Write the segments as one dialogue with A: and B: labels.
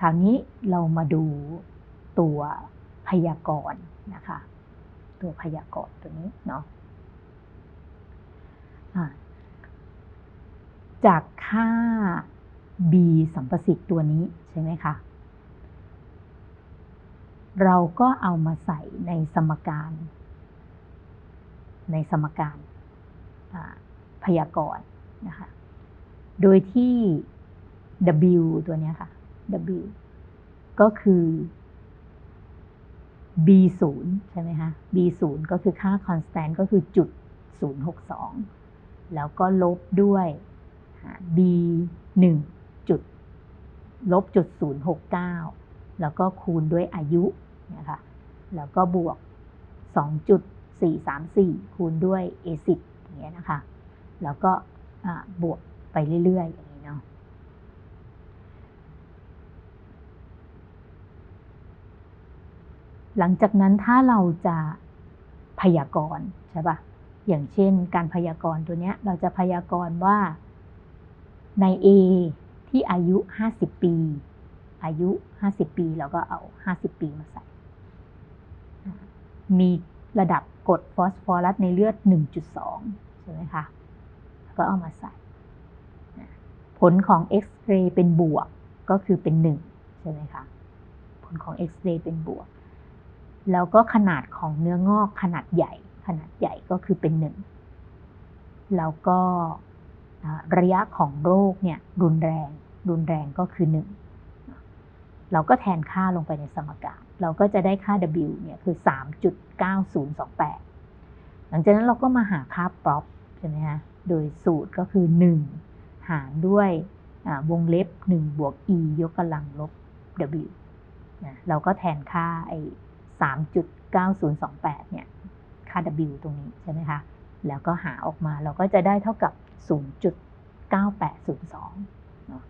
A: คราวนี้เรามาดูตัวพยากรณ์นะคะ ตัวพยากรณ์ตัวนี้เนาะจากค่า b สัมประสิทธิ์ตัวนี้ใช่ไหมคะ เราก็เอามาใส่ในสมการ ในสมการพยากรณ์นะคะ โดยที่ w ตัวนี้ค่ะ w ก็คือ b 0ใช่ไหมคะ b 0ก็คือค่า constant ก็คือจุด062แล้วก็ลบด้วย b 1จุดลบจุด069แล้วก็คูณด้วยอายุนะคะแล้วก็บวก 2.434 คูณด้วย a10 อย่างเงี้ยนะคะ แล้วก็บวกไปเรื่อยๆอย่างนี้เนาะ หลังจากนั้นถ้าเราจะพยากรณ์ใช่ปะอย่างเช่น การพยากรณ์ตัวเนี้ย เราจะพยากรณ์ว่าใน A ที่อายุ 50 ปี อายุ 50 ปีเราก็เอา 50 ปีมาใส่ มีระดับกรดฟอสฟอรัสในเลือด 1.2 ใช่ไหมคะ ก็เอามาใส่ ผลของเอ็กซเรย์เป็นบวกก็คือเป็น 1 ใช่ไหมคะ ผลของเอ็กซเรย์เป็นบวก แล้วก็ขนาดของเนื้องอกขนาดใหญ่ ขนาดใหญ่ก็คือเป็น1แล้วก็ระยะของโรคเนี่ยรุนแรง รุนแรงก็คือหนึ่งเราก็แทนค่าลงไปในสมการ เราก็จะได้ค่า W เนี่ยคือ 3.9028 หลังจากนั้นเราก็มาหาค่า prop ใช่ไหมคะโดยสูตรก็คือ 1 หารด้วยวงเล็บ 1 บวก e ยกกำลังลบ w นะเราก็แทนค่าไอ 3.9028 เนี่ย ค่า w ตรงนี้ใช่ไหมคะ แล้วก็หาออกมาเราก็จะได้เท่ากับ 0.9802เนาะ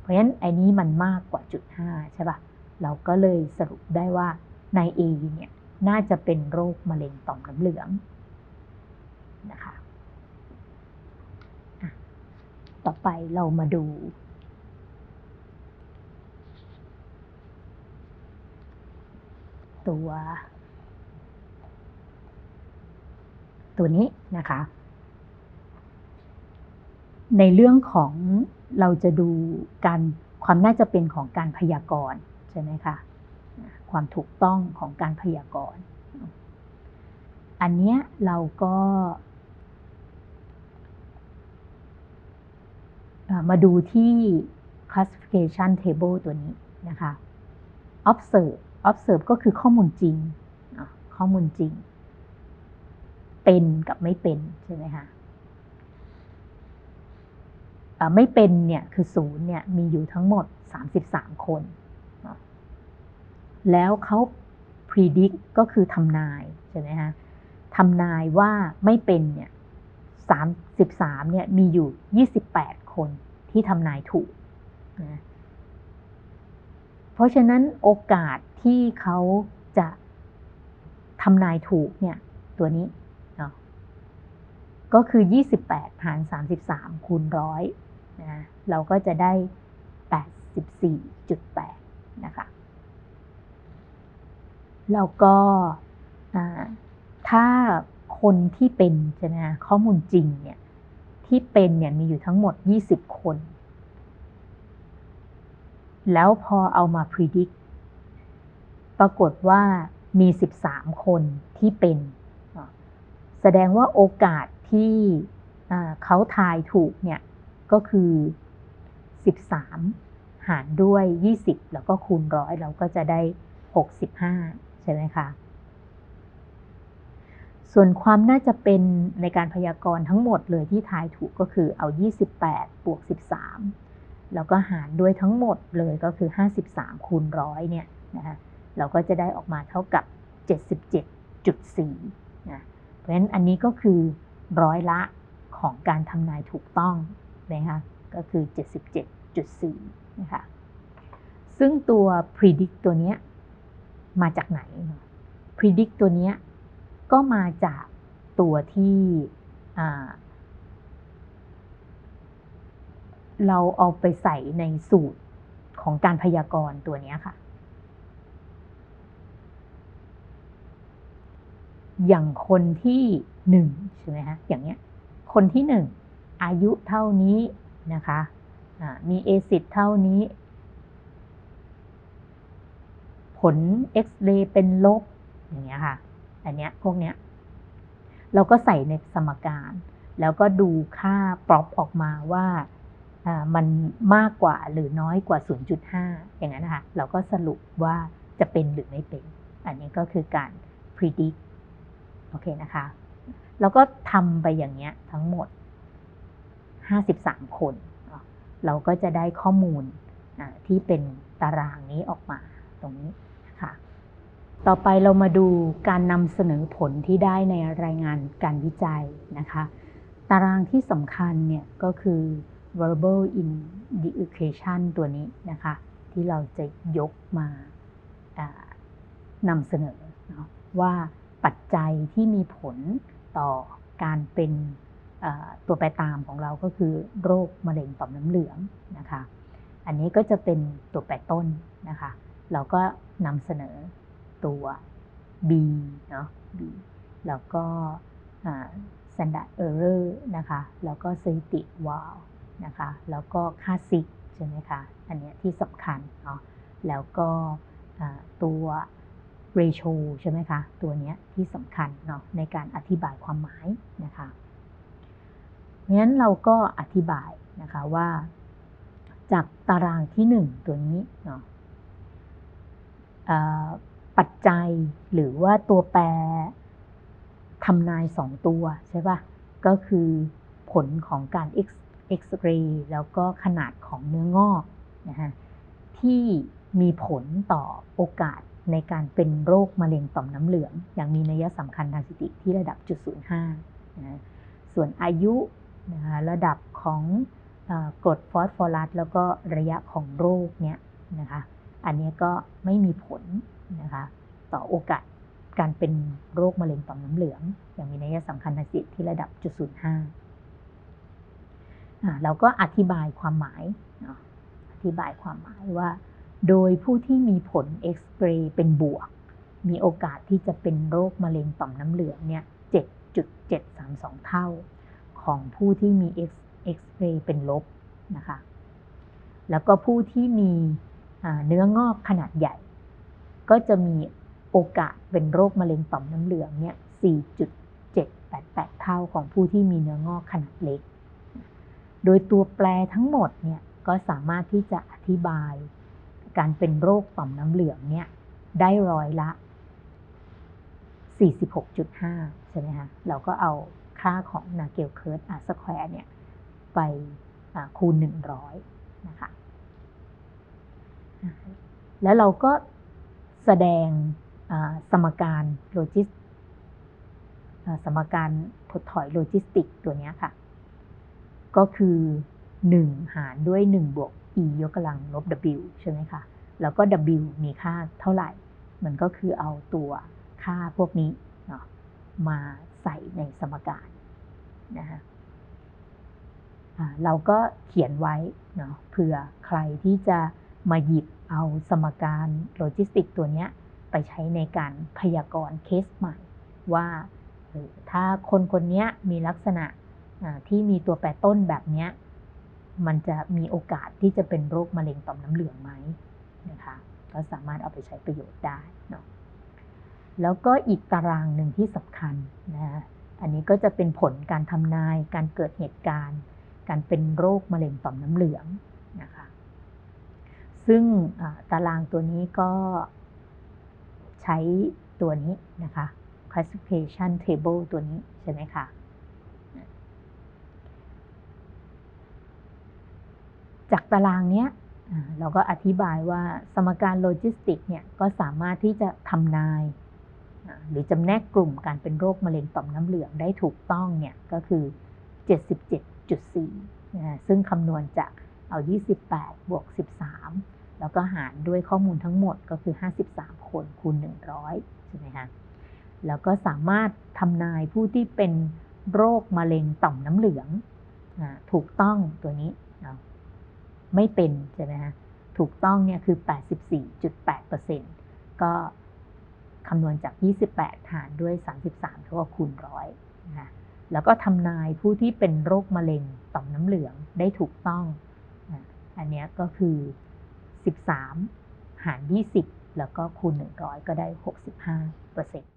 A: เพราะฉะนั้นไอ้นี้มันมากกว่าจุด5ใช่ปะ่ะ เราก็เลยสรุปได้ว่าใน A เนี่ย น่าจะเป็นโรคมะเร็งต่อมน้ำเหลืองนะคะ ต่อไปเรามาดู ตัว ตัวนี้นะคะ ในเรื่องของเราจะดูการความน่าจะเป็นของการพยากรณ์ใช่ไหมคะความถูกต้องของการพยากรณ์ อันนี้เราก็มาดูที่ classification table ตัวนี้นะคะ observe observe ก็คือข้อมูลจริง ข้อมูลจริง เป็นกับไม่เป็น ใช่ไหมคะไม่เป็นเนี่ย คือศูนย์เนี่ย มีอยู่ทั้งหมด 33 คน แล้วเขา predict ก็คือทำนาย ใช่ไหมฮะทำนายว่าไม่เป็นเนี่ย33เนี่ย มีอยู่ 28 คนที่ทำนายถูกนะ เพราะฉะนั้นโอกาสที่เขาจะทำนายถูกเนี่ยตัวนี้เนาะก็คือ 28 หาร 33 คูณร้อยนะเราก็จะได้ 84.8 นะคะ แล้วก็ถ้าคนที่เป็นใช่ไหมข้อมูลจริงเนี่ยที่เป็นเนี่ยมีอยู่ทั้งหมด 20 คน แล้วพอเอามา predict ปรากฏว่ามี 13 คนที่เป็น แสดงว่าโอกาสที่เขาทายถูกเนี่ยก็คือ 13 หารด้วย 20 แล้วก็คูณร้อยเราก็จะได้ 65 ใช่ไหมคะ ส่วนความน่าจะเป็นในการพยากรณ์ทั้งหมดเลยที่ทายถูกก็คือเอา 28 บวก 13 แล้วก็หารด้วยทั้งหมดเลยก็คือ 53 คูณร้อยเนี่ยนะคะเราก็จะได้ออกมาเท่ากับ 77.4นะเพราะฉะนั้นอันนี้ก็คือร้อยละของการทำนายถูกต้องนะคะก็คือ 77.4นะคะซึ่งตัว predict ตัวนี้มาจากไหน predict ตัวนี้ก็มาจากตัวที่ เราเอาไปใส่ในสูตรของการพยากรณ์ตัวนี้ค่ะ อย่างคนที่หนึ่งใช่ไหมฮะอย่างเนี้ย คนที่หนึ่งอายุเท่านี้นะคะมีเอซิดเท่านี้ ผลเอ็กซเรย์เป็นลบอย่างเงี้ยค่ะ อันเนี้ยพวกเนี้ย เราก็ใส่ในสมการ แล้วก็ดูค่าปรอปออกมาว่า มันมากกว่าหรือน้อยกว่า 0.5 อย่างนั้นนะคะเราก็สรุปว่าจะเป็นหรือไม่เป็น อันนี้ก็คือการ predict โอเคนะคะ แล้วก็ทำไปอย่างเงี้ยทั้งหมด 53 คน เราก็จะได้ข้อมูลที่เป็นตารางนี้ออกมาตรงนี้นะคะต่อไปเรามาดูการนำเสนอผลที่ได้ในรายงานการวิจัยนะคะ ตารางที่สำคัญเนี่ยก็คือ variable in the equation ตัวนี้นะคะ ที่เราจะยกมานำเสนอนะว่าปัจจัยที่มีผลต่อการเป็นตัวแปรตามของเราก็คือโรคมะเร็งต่อมน้ำเหลืองนะคะ อันนี้ก็จะเป็นตัวแปรต้นนะคะ เราก็นำเสนอตัว B เนาะ B แล้วก็ standard error นะคะ แล้วก็สถิติวาล นะคะ แล้วก็ค่าซิกใช่ไหมคะ อันนี้ที่สำคัญเนาะ แล้วก็ตัว ratio ใช่ไหมคะ ตัวนี้ที่สำคัญเนาะในการอธิบายความหมายนะคะ เพราะฉะนั้นเราก็อธิบายนะคะว่า จากตารางที่ 1 ตัวนี้เนาะปัจจัยหรือว่าตัวแปรทำนายสองตัวใช่ปะก็คือผลของการ x เอ็กซเรย์แล้วก็ขนาดของเนื้องอกนะฮะที่มีผลต่อโอกาสในการเป็นโรคมะเร็งต่อมน้ำเหลือง อย่างมีนัยสำคัญทางสถิติที่ระดับจุดศูนย์ห้านะส่วนอายุนะคะระดับของกรดฟอสฟอรัสแล้วก็ระยะของโรคเนี่ยนะคะอันนี้ก็ไม่มีผลนะคะต่อโอกาสการเป็นโรคมะเร็งต่อมน้ำเหลือง อย่างมีนัยสำคัญทางสถิติที่ระดับจุดศูนย์ห้า เราก็อธิบายความหมาย อธิบายความหมายว่า โดยผู้ที่มีผลเอ็กซเรย์เป็นบวก มีโอกาสที่จะเป็นโรคมะเร็งต่อมน้ำเหลืองเนี่ย7.732 เท่า ของผู้ที่มีเอ็กซเรย์เป็นลบนะคะ แล้วก็ผู้ที่มีเนื้องอกขนาดใหญ่ ก็จะมีโอกาสเป็นโรคมะเร็งต่อมน้ำเหลืองเนี่ย4.788 เท่าของผู้ที่มีเนื้องอกขนาดเล็ก โดยตัวแปรทั้งหมดเนี่ยก็สามารถที่จะอธิบาย การเป็นโรคต่อมน้ำเหลืองเนี่ยได้ร้อยละ 46.5 ใช่ไหมคะเราก็เอาค่าของนาเกลเคิร์ดอาร์สแควร์เนี่ยไปคูณ 100 นะคะ แล้วเราก็แสดงสมการโลจิสสมการถดถอยโลจิสติกตัวนี้ค่ะ ก็คือ 1 หารด้วย 1 บวก e ยกกำลังลบ w ใช่ไหมคะ แล้วก็ w มีค่าเท่าไหร่ มันก็คือเอาตัวค่าพวกนี้เนาะมาใส่ในสมการนะคะเราก็เขียนไว้เนาะเผื่อใครที่จะมาหยิบเอาสมการโลจิสติกตัวนี้ไปใช้ในการพยากรณ์เคสใหม่ ว่าถ้าคนคนนี้มีลักษณะ ที่มีตัวแปรต้นแบบนี้มันจะมีโอกาสที่จะเป็นโรคมะเร็งต่อมน้ำเหลืองไหมนะคะก็สามารถเอาไปใช้ประโยชน์ได้เนาะแล้วก็อีกตารางหนึ่งที่สำคัญนะอันนี้ก็จะเป็นผลการทำนายการเกิดเหตุการณ์ การเป็นโรคมะเร็งต่อมน้ำเหลืองนะคะซึ่งตารางตัวนี้ก็ใช้ตัวนี้นะคะ classification table ตัวนี้ใช่ไหมคะ จากตารางนี้เราก็อธิบายว่าสมการโลจิสติกเนี่ยก็สามารถที่จะทำนาย หรือจำแนกกลุ่มการเป็นโรคมะเร็งต่อมน้ำเหลืองได้ถูกต้องเนี่ยก็คือ 77.4นะซึ่งคำนวณจากเอา 28 บวก 13 แล้วก็หารด้วยข้อมูลทั้งหมดก็คือ 53 คนคูณ 100 ใช่ไหมคะแล้วก็สามารถทำนายผู้ที่เป็นโรคมะเร็งต่อมน้ำเหลืองถูกต้องตัวนี้ ไม่เป็นใช่ไหมคะถูกต้องเนี่ยคือ 84.8%ก็คำนวณจาก 28 หารด้วย 33 เท่ากับคูณร้อยนะคะแล้วก็ทำนายผู้ที่เป็นโรคมะเร็งต่อมน้ำเหลืองได้ถูกต้อง อันนี้ก็คือ 13 หาร 20 แล้วก็คูณ 100 ก็ได้ 65%เปอร์เซ็นต์